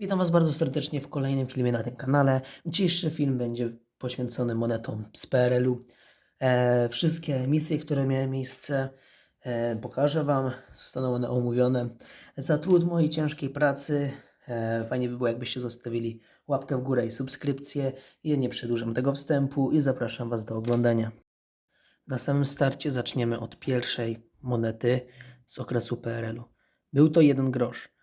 Witam Was bardzo serdecznie w kolejnym filmie na tym kanale. Dzisiejszy film będzie poświęcony monetom z PRL-u. E, wszystkie emisje, które miały miejsce, e, pokażę Wam. Zostaną one omówione. Za trud mojej ciężkiej pracy e, fajnie by było, jakbyście zostawili łapkę w górę i subskrypcję. Ja nie przedłużam tego wstępu i zapraszam Was do oglądania. Na samym starcie zaczniemy od pierwszej monety z okresu PRL-u. Był to jeden grosz.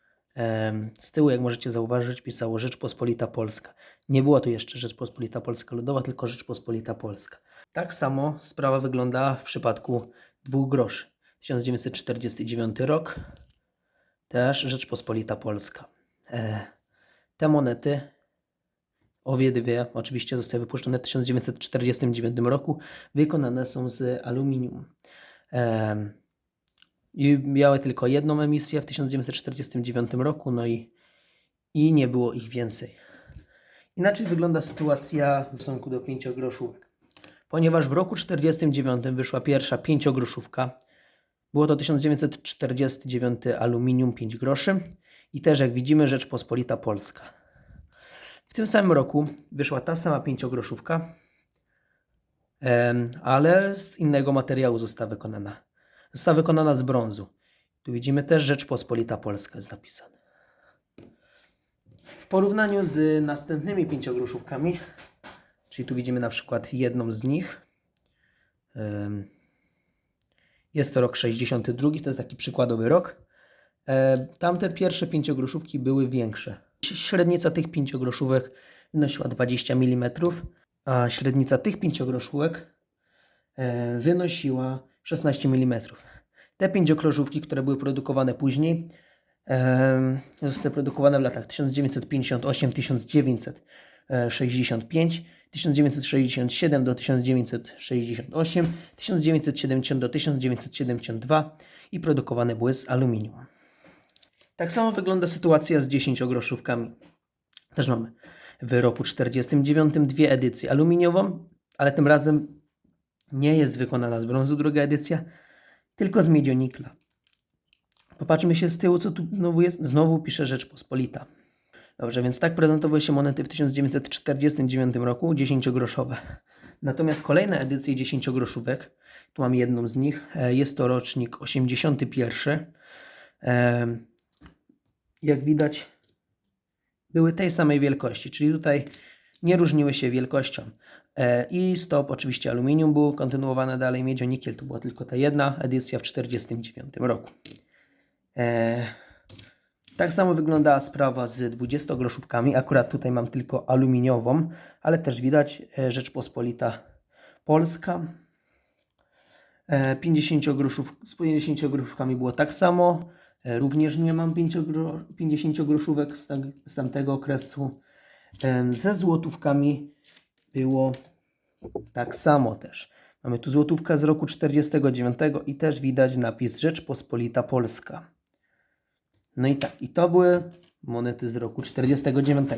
Z tyłu, jak możecie zauważyć, pisało Rzeczpospolita Polska. Nie była tu jeszcze Rzeczpospolita Polska Ludowa, tylko Rzeczpospolita Polska. Tak samo sprawa wyglądała w przypadku dwóch groszy. 1949 rok, też Rzeczpospolita Polska. E, Te monety, obie dwie, oczywiście zostały wypuszczone w 1949 roku, wykonane są z aluminium. I miały tylko jedną emisję w 1949 roku, no i, i nie było ich więcej. Inaczej wygląda sytuacja w stosunku do pięciogroszówek. Ponieważ w roku 1949 wyszła pierwsza pięciogroszówka, było to 1949 aluminium 5 groszy i też jak widzimy Rzeczpospolita Polska. W tym samym roku wyszła ta sama pięciogroszówka, ale z innego materiału została wykonana. Została wykonana z brązu. Tu widzimy też Rzeczpospolita Polska jest napisane. W porównaniu z następnymi pięciogroszówkami, czyli tu widzimy na przykład jedną z nich, jest to rok 62, to jest taki przykładowy rok. E, Tamte pierwsze pięciogroszówki były większe. Średnica tych pięciogroszówek wynosiła 20 mm, a średnica tych pięciogroszówek e, wynosiła 16 mm. Te pięciokrożówki, które były produkowane później, zostały produkowane w latach 1958-1965, 1967 do 1968, 1970 do 1972 i produkowane były z aluminium. Tak samo wygląda sytuacja z 10-groszówkami. Też mamy w roku 49 dwie edycje aluminiową, ale tym razem nie jest wykonana z brązu druga edycja, tylko z miedionikla. Popatrzmy się z tyłu, co tu znowu jest. Znowu pisze Rzeczpospolita. Dobrze, więc tak prezentowały się monety w 1949 roku, 10-groszowe. Natomiast kolejne edycje 10-groszówek, tu mam jedną z nich, e, jest to rocznik 81. E, Jak widać, były tej samej wielkości, czyli tutaj nie różniły się wielkością. E, I stop, oczywiście aluminium było kontynuowane dalej, miedzionikiel to była tylko ta jedna edycja w 1949 roku. E, tak samo wyglądała sprawa z 20-groszówkami. Akurat tutaj mam tylko aluminiową, ale też widać e, Rzeczpospolita Polska. E, 50 groszów, z 50 groszówkami było tak samo. Również nie mam 50 groszówek z tamtego okresu. Ze złotówkami było tak samo też. Mamy tu złotówkę z roku 49 i też widać napis Rzeczpospolita Polska. No i tak, i to były monety z roku 49.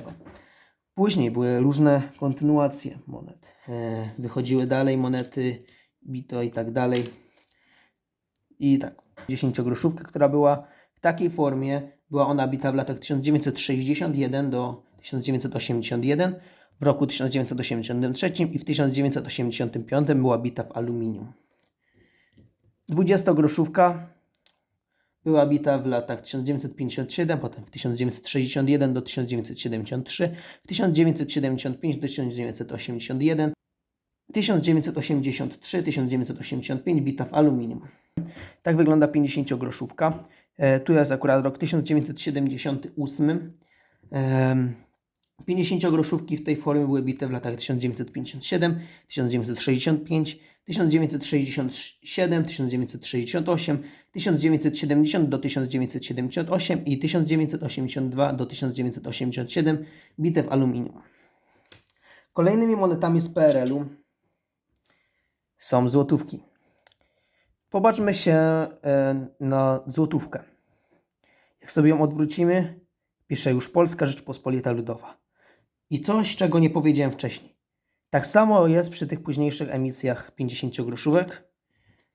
Później były różne kontynuacje monet. E, Wychodziły dalej monety, bito i tak dalej. I tak, 10-groszówka, która była w takiej formie, była ona bita w latach 1961 do 1981, w roku 1983 i w 1985 była bita w aluminium. 20-groszówka była bita w latach 1957, potem w 1961 do 1973, w 1975 do 1981, 1983-1985 bita w aluminium. Tak wygląda 50-groszówka. E, tu jest akurat rok 1978. Em, 50-groszówki w tej formie były bite w latach 1957, 1965, 1967, 1968, 1970 do 1978 i 1982 do 1987 bite w aluminium. Kolejnymi monetami z PRL-u są złotówki. Popatrzmy się e, na złotówkę. Jak sobie ją odwrócimy, pisze już Polska Rzeczpospolita Ludowa. I coś, czego nie powiedziałem wcześniej. Tak samo jest przy tych późniejszych emisjach 50-groszówek,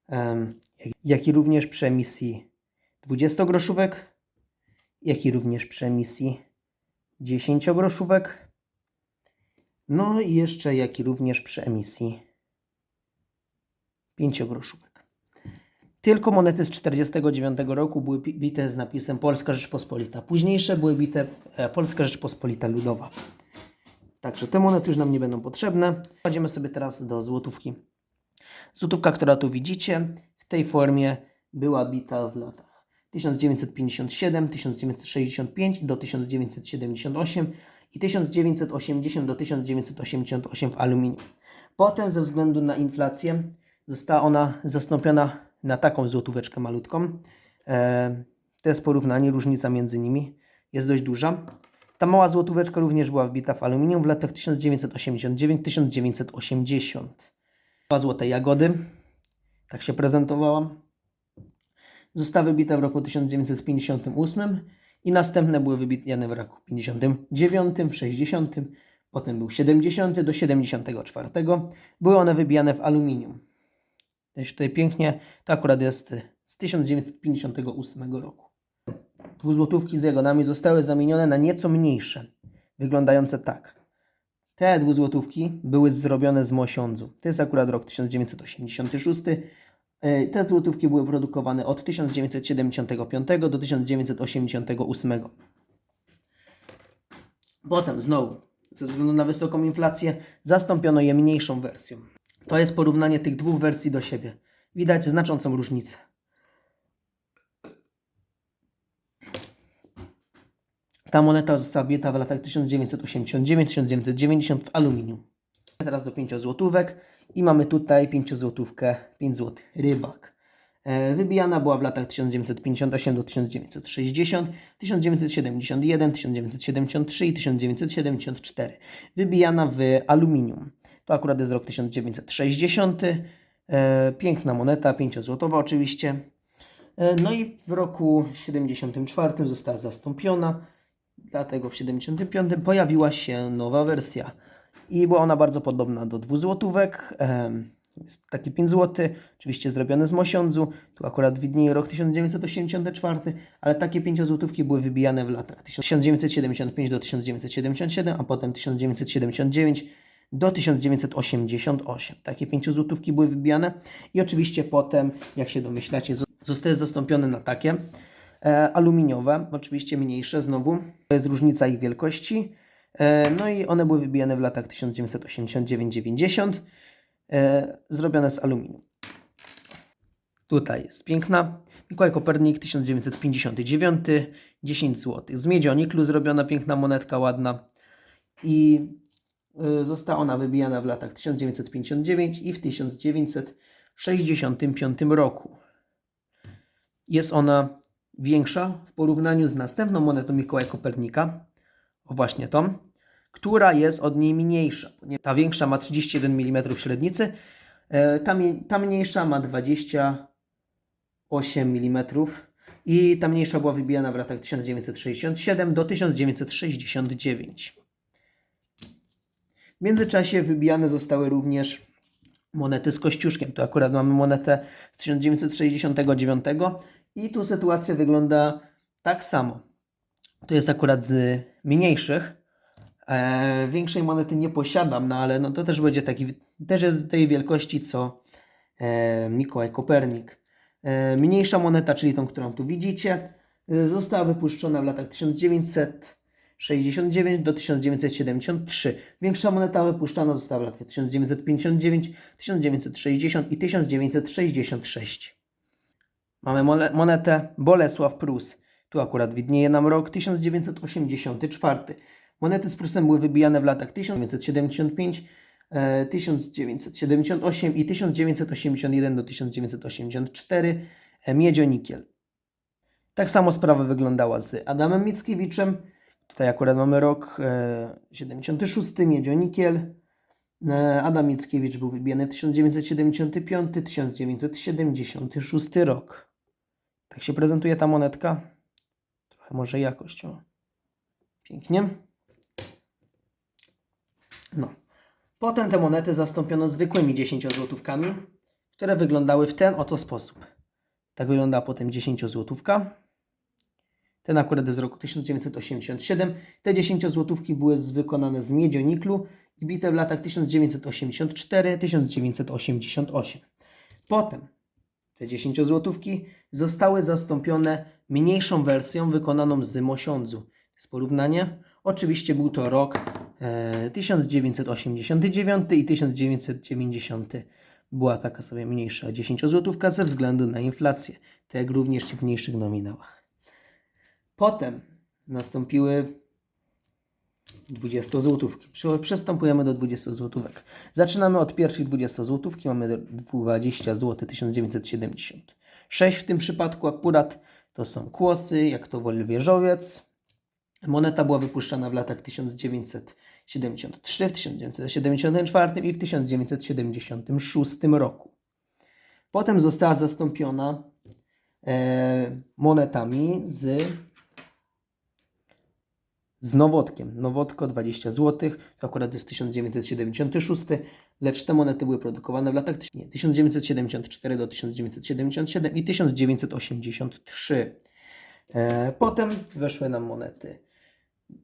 em, jak i również przy emisji 20-groszówek, jak i również przy emisji 10-groszówek. No i jeszcze, jak i również przy emisji 5-groszówek. Tylko monety z 1949 roku były bite z napisem Polska Rzeczpospolita. Późniejsze były bite e, Polska Rzeczpospolita Ludowa. Także te monety już nam nie będą potrzebne. Przejdziemy sobie teraz do złotówki. Złotówka, która tu widzicie, w tej formie była bita w latach 1957, 1965 do 1978 i 1980 do 1988 w aluminium. Potem ze względu na inflację została ona zastąpiona na taką złotóweczkę malutką. E, to jest porównanie, różnica między nimi jest dość duża. Ta mała złotóweczka również była wbita w aluminium w latach 1989-1980. Dwa złote jagody, tak się prezentowała. Została wybita w roku 1958 i następne były wybijane w roku 59, 60, potem był 70 do 74. Były one wybijane w aluminium. Też tutaj pięknie, to akurat jest z 1958 roku. Dwuzłotówki z jagodami zostały zamienione na nieco mniejsze, wyglądające tak. Te dwuzłotówki były zrobione z mosiądzu. To jest akurat rok 1986. E, Te złotówki były produkowane od 1975 do 1988. Potem znowu, ze względu na wysoką inflację, zastąpiono je mniejszą wersją. To jest porównanie tych dwóch wersji do siebie. Widać znaczącą różnicę. Ta moneta została bita w latach 1989-1990 w aluminium. Teraz do 5 złotówek i mamy tutaj 5 złotówkę 5 zł rybak. E, Wybijana była w latach 1958 do 1960, 1971, 1973 i 1974. Wybijana w aluminium. To akurat jest rok 1960. E, Piękna moneta, 5-złotowa oczywiście. E, No i w roku 74 została zastąpiona, dlatego w 75 pojawiła się nowa wersja i była ona bardzo podobna do dwuzłotówek. Em, Jest taki 5 zł, oczywiście zrobione z mosiądzu. Tu akurat widnieje rok 1984, ale takie 5 złotówki były wybijane w latach 1975 do 1977, a potem 1979 do 1988. Takie 5 złotówki były wybijane i oczywiście potem, jak się domyślacie, zo- zostały zastąpione na takie aluminiowe, oczywiście mniejsze znowu. To jest różnica ich wielkości. E, no i one były wybijane w latach 1989-90, e, zrobione z aluminium. Tutaj jest piękna. Mikołaj Kopernik 1959, 10 zł. Z miedzioniklu zrobiona piękna monetka, ładna. I została ona wybijana w latach 1959 i w 1965 roku. Jest ona większa w porównaniu z następną monetą Mikołaja Kopernika, o właśnie tą, która jest od niej mniejsza. Nie- Ta większa ma 31 mm średnicy, e, ta, ta mniejsza ma 28 mm i ta mniejsza była wybijana w latach 1967 do 1969. W międzyczasie wybijane zostały również monety z kościuszkiem. Tu akurat mamy monetę z 1969 i tu sytuacja wygląda tak samo. To jest akurat z mniejszych. E, większej monety nie posiadam, no ale no to też będzie taki, też jest tej wielkości co e, Mikołaj Kopernik. E, mniejsza moneta, czyli tą, którą tu widzicie, e, została wypuszczona w latach 1969 do 1973. Większa moneta wypuszczana została w latach 1959, 1960 i 1966. Mamy monetę Bolesław Prus. Tu akurat widnieje nam rok 1984. Monety z Prusem były wybijane w latach 1975, e, 1978 i 1981 do 1984. e, Miedzionikiel. Tak samo sprawa wyglądała z Adamem Mickiewiczem. Tutaj akurat mamy rok e, 76, Miedzionikiel. E, Adam Mickiewicz był wybijany w 1975, 1976 rok. Tak się prezentuje ta monetka. Trochę może jakością. Pięknie. No. Potem te monety zastąpiono zwykłymi 10 złotówkami, które wyglądały w ten oto sposób. Tak wyglądała potem 10 złotówka. Ten akurat jest z roku 1987. Te 10 złotówki były z- wykonane z miedzioniklu i bite w latach 1984-1988. Potem te 10 złotówki zostały zastąpione mniejszą wersją wykonaną z mosiądzu. To jest porównanie. Oczywiście był to rok e, 1989 i 1990. Była taka sobie mniejsza 10 złotówka ze względu na inflację, tak jak również w mniejszych nominałach. Potem nastąpiły 20 złotówki. Przy- Przystępujemy do 20 złotówek. Zaczynamy od pierwszej 20 złotówki. Mamy 20 zł 1976. W tym przypadku akurat to są kłosy, jak to woli wieżowiec. Moneta była wypuszczana w latach 1973, w 1974 i w 1976 roku. Potem została zastąpiona e, monetami z z Nowotkiem. Nowotko 20 zł, to akurat jest 1976, lecz te monety były produkowane w latach tyś- nie, 1974 do 1977 i 1983. E, potem weszły nam monety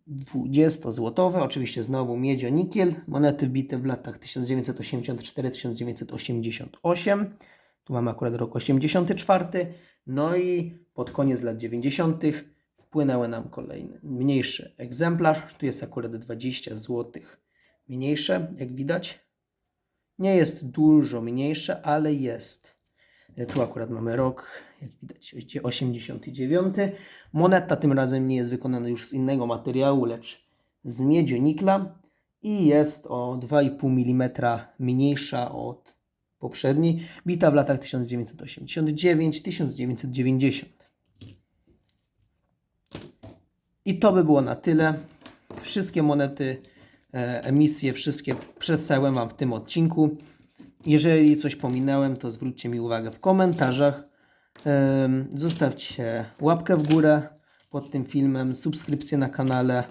20-złotowe, oczywiście znowu miedzionikiel, monety wbite w latach 1984-1988. Tu mamy akurat rok 84. No i pod koniec lat 90. wpłynęły nam kolejny, mniejszy egzemplarz. Tu jest akurat 20 zł. Mniejsze, jak widać. Nie jest dużo mniejsze, ale jest. E, Tu akurat mamy rok, jak widać, 89. Moneta tym razem nie jest wykonana już z innego materiału, lecz z miedzionikla i jest o 2,5 mm mniejsza od poprzedniej, bita w latach 1989-1990. I to by było na tyle. Wszystkie monety, e, emisje, wszystkie przedstawiłem Wam w tym odcinku. Jeżeli coś pominąłem, to zwróćcie mi uwagę w komentarzach. Zostawcie łapkę w górę pod tym filmem, subskrypcję na kanale.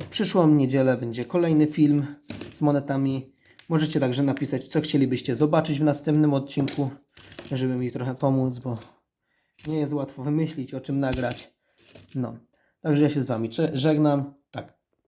W przyszłą niedzielę będzie kolejny film z monetami. Możecie także napisać, co chcielibyście zobaczyć w następnym odcinku, żeby mi trochę pomóc, bo nie jest łatwo wymyślić, o czym nagrać. No, także ja się z Wami żegnam.